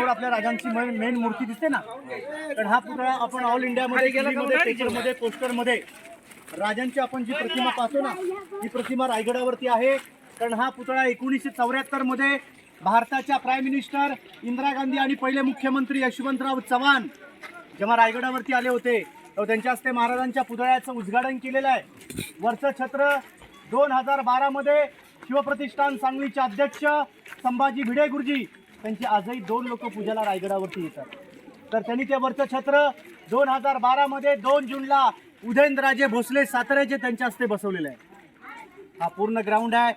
समोर आपल्या राजांची मेन मूर्ती दिसते ना. तर हा पुतळा आपण ऑल इंडियामध्ये पोस्टरमध्ये राजांची आपण जी प्रतिमा पाहतो ना ही प्रतिमा रायगडावरती आहे. कारण हा पुतळा एकोणीसशे चौऱ्याहत्तरमध्ये भारताच्या प्राईम मिनिस्टर इंदिरा गांधी आणि पहिले मुख्यमंत्री यशवंतराव चव्हाण जेव्हा रायगडावरती आले होते तेव्हा त्यांच्या हस्ते महाराजांच्या पुतळ्याचं उद्घाटन केलेलं आहे. वरचं छत्र दोन हजार बारामध्ये शिवप्रतिष्ठान सांगलीचे अध्यक्ष संभाजी भिडे गुरुजी त्यांची आजही दोन लोक पूजाला रायगडावरती येतात. तर त्यांनी ते वरचं छत्र दोन हजार बारामध्ये दोन जूनला उदयनराजे भोसले साताऱ्याचे त्यांच्या हस्ते बसवलेलं आहे. हा पूर्ण ग्राउंड आहे.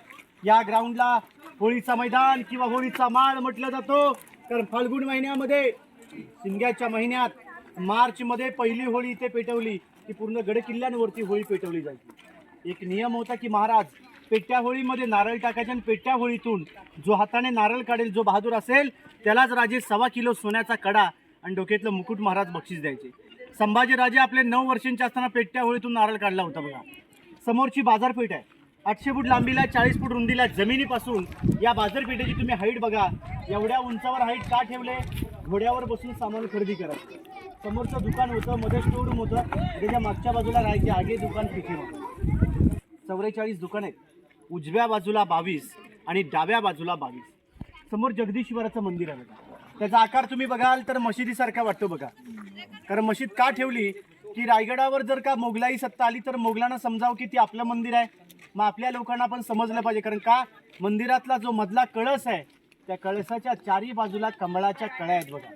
या ग्राउंडला होळीचा मैदान किंवा होळीचा माळ म्हटलं जातो. कारण फाल्गुन महिन्यामध्ये शिमग्याच्या महिन्यात मार्चमध्ये पहिली होळी इथे पेटवली. की पूर्ण गडकिल्ल्यांवरती होळी पेटवली जायची. एक नियम होता की महाराज पेट्या होळीमध्ये नारळ टाकायचे आणि पेट्या होळीतून जो हाताने नारळ काढेल जो बहादूर असेल त्यालाच राजे सव्वा किलो सोन्याचा कडा आणि डोक्यातलं मुकुट महाराज बक्षीस द्यायचे. संभाजीराजे आपले नऊ वर्षांचे असताना पेट्या होळीतून नारळ काढला होता बघा. समोरची बाजारपेठ आहे. आठशे फूट लांबीला चाळीस फूट रुंदीला जमिनीपासून या बाजारपेठेची तुम्ही हाईट बघा. एवढ्या उंचावर हाईट का ठेवले? घोड्यावर बसून सामान खरेदी करा. समोरचं दुकान होतं मध्ये स्टोरूम होतं. त्याच्या मागच्या बाजूला राहायचे आगे दुकान पिठे होतं चौवेचाळीस दुकान आहेत. उजव्या बाजूला बावीस आणि डाव्या बाजूला बावीस. समोर जगदीश्वराचं मंदिर आहे बघा. त्याचा आकार तुम्ही बघाल तर मशिदीसारखा वाटतो बघा. कारण मशीद का ठेवली? की रायगडावर जर का मोगलाई सत्ता आली तर मोगलांना समजावं की ती आपलं मंदिर आहे. मग आपल्या लोकांना पण समजलं पाहिजे. कारण का? मंदिरातला जो मधला कळस आहे त्या कळसाच्या चारी बाजूला कमळाच्या कळ्या आहेत बघा.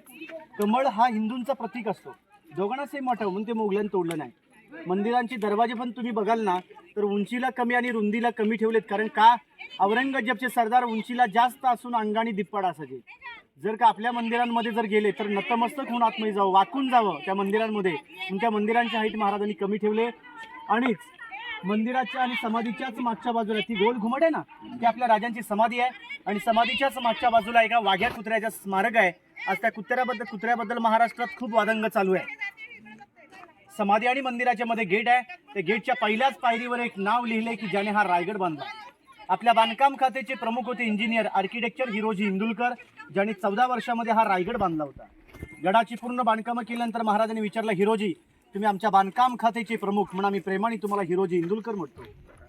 कमळ हा हिंदूंचा प्रतीक असतो. दोघांना सेम वाटावं म्हणून ते मोगलांनी तोडलं नाही. मंदिरांचे दरवाजे पण तुम्ही बघाल ना तर उंचीला कमी आणि रुंदीला कमी ठेवलेत. कारण का? औरंगजेबचे सरदार उंचीला जास्त असून अंगाने दिप्पाडा असायचे. जर का आपल्या मंदिरांमध्ये जर गेले तर नतमस्तक होऊन आतमध्ये जावं वाकून जावं त्या मंदिरांमध्ये. त्या मंदिरांची हाईट महाराजांनी कमी ठेवले. आणिच मंदिराच्या आणि समाधीच्याच मागच्या बाजूला ती गोल घुमट आहे ना ती आपल्या राजांची समाधी आहे. आणि समाधीच्याच मागच्या बाजूला एका वाघ्या कुत्र्याचा स्मारक आहे. आज त्या कुत्र्याबद्दल कुत्र्याबद्दल महाराष्ट्रात खूप वादंग चालू आहे. समाधी आणि मंदिराच्या मध्ये गेट आहे. त्या गेटच्या पहिल्याच पायरीवर एक नाव लिहिले की ज्याने हा रायगड बांधला. आपल्या बांधकाम खात्याचे प्रमुख होते इंजिनियर आर्किटेक्चर हिरोजी इंदुलकर ज्यांनी चौदा वर्षामध्ये हा रायगड बांधला होता. गडाची पूर्ण बांधकामं केल्यानंतर महाराजांनी विचारलं हिरोजी तुम्ही आमच्या बांधकाम खात्याचे प्रमुख म्हणून आम्ही प्रेमाने तुम्हाला हिरोजी इंदुलकर म्हणतो.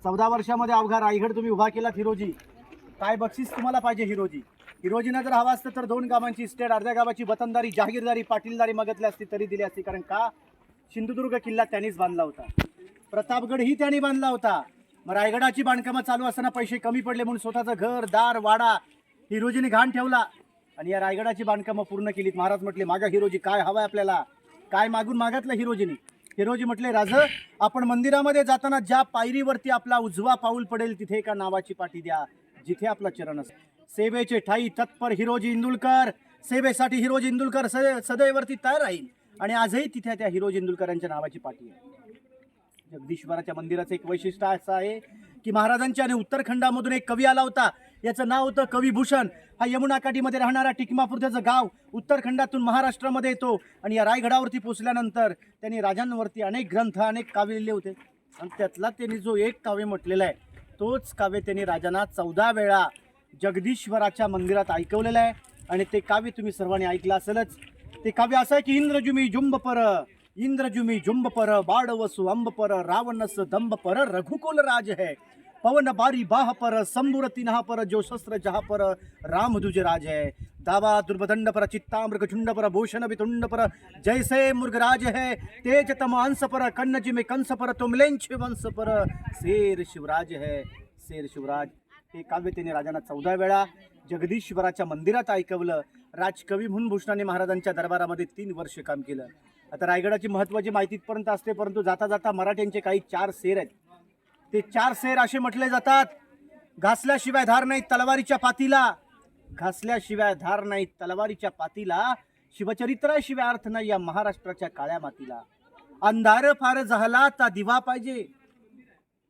चौदा वर्षामध्ये अवघा रायगड तुम्ही उभा केलात हिरोजी. काय बक्षीस तुम्हाला पाहिजे हिरोजी? हिरोजीनं जर हवा असतं तर दोन गावांची स्टेट अर्ध्या गावाची वतनदारी जहागीरदारी पाटीलदारी मागितली असती तरी दिली असती. कारण का? सिंधुदुर्ग किल्ला त्यांनीच बांधला होता. प्रतापगडही त्यांनी बांधला होता. मग रायगडाची बांधकामं चालू असताना पैसे कमी पडले म्हणून स्वतःचं घर दार वाडा हिरोजीने घाण ठेवला. आणि या रायगडाची बांधकामं पूर्ण केलीत. महाराज म्हटले मागा हिरोजी काय हवंय आपल्याला? काय मागून मागितलं हिरोजीने? हिरोजी म्हटले राज आपण मंदिरामध्ये जाताना ज्या पायरीवरती आपला उजवा पाऊल पडेल तिथे एका नावाची पाठी द्या. जिथे आपला चरण असेल. सेवेचे ठाई तत्पर हिरोजी इंदुलकर. सेवेसाठी हिरोजी इंदुलकर सदैवरती तयार राहील. आणि आजही तिथे त्या हिरो इंदुलकरांच्या नावाची पाठी आहे. जगदीश्वराच्या मंदिराचं एक वैशिष्ट्य असं आहे की महाराजांच्या आणि उत्तरखंडामधून एक कवी आला होता. याचं नाव होतं कविभूषण. हा यमुनाकाठीमध्ये राहणारा टिकमापूर त्याचं गाव उत्तरखंडातून महाराष्ट्रामध्ये येतो आणि या रायगडावरती पोचल्यानंतर त्यांनी राजांवरती अनेक ग्रंथ अनेक काव्य लिहिले होते. आणि त्यातला त्यांनी जो एक काव्य म्हटलेला आहे तोच काव्य त्यांनी राजांना चौदा वेळा जगदीश्वराच्या मंदिरात ऐकवलेलं आहे. आणि ते काव्य तुम्ही सर्वांनी ऐकलं असेलच. ते काव्य असं आहे की इंद्रजुमी जुंब पर इंद्रजुमी जुंब पर बाडवसु अंब पर रावणस दंब पर रघुकुल राज है। पवन बारी बाह पर संबुर तिन्हा पर जो शस्त्र जहा पर राम दुज राज है। दावा दुर्बदंड पर चित्तामृग झुंड पर भूषण वितुंड पर जैसे मृगराज है। तेज तम अंश पर कन्नज में कंस पर तुमलेंछ वंश पर शेर शिवराज है। शेर शिवराज हे काव्य त्याने राजांना चौदा वेळा जगदीश्वराच्या मंदिरात ऐकवलं. राजकवी म्हणून भूषणाने महाराजांच्या दरबारामध्ये तीन वर्ष काम केलं. आता रायगडाची महत्त्वाची माहिती इथपर्यंत असते परंतु जाता जाता मराठ्यांचे काही चार सेर आहेत. ते चार सेर असे म्हटले जातात घासल्याशिवाय धार नाही तलवारीच्या पातीला. घासल्याशिवाय धार नाही तलवारीच्या पातीला. शिवचरित्राशिवाय अर्थ नाही या महाराष्ट्राच्या काळ्या मातीला. अंधार फार झाला ता दिवा पाहिजे.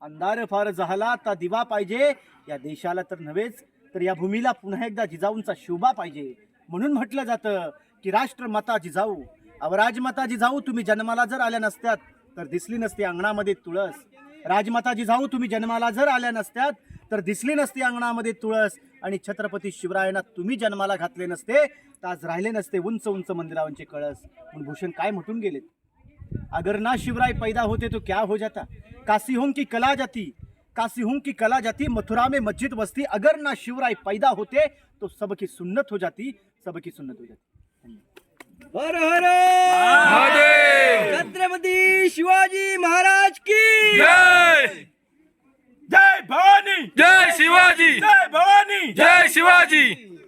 अंधार फार झाला ता दिवा पाहिजे. या देशाला तर नव्हेच तर या भूमीला पुन्हा एकदा जिजाऊंचा शोभा पाहिजे. म्हणून म्हटलं जातं की राष्ट्रमाता जिजाऊ अवराजमाता जिजाऊ तुम्ही जन्माला जर आल्या नसत्यात तर दिसली नसती अंगणामध्ये तुळस. राजमाता जिजाऊ तुम्ही जन्माला जर आल्या नसत्यात तर दिसली नसती अंगणामध्ये तुळस. आणि छत्रपती शिवरायांना तुम्ही जन्माला घातले नसते तर आज राहिले नसते उंच उंच मंदिरांचे कळस. म्हणून भूषण काय म्हटून गेलेत? अगर ना शिवराय पैदा होते तो क्या हो जाता? कासी होम की कला जाती? काशी हूं की कला जाती मथुरा में मस्जिद बसती। अगर ना शिवराय पैदा होते तो सबकी सुन्नत हो जाती सबकी सुन्नत हो जाती। हर हर! छत्रपती शिवाजी महाराज की! जय! जय भवानी! जय शिवाजी! जय भवानी! जय शिवाजी!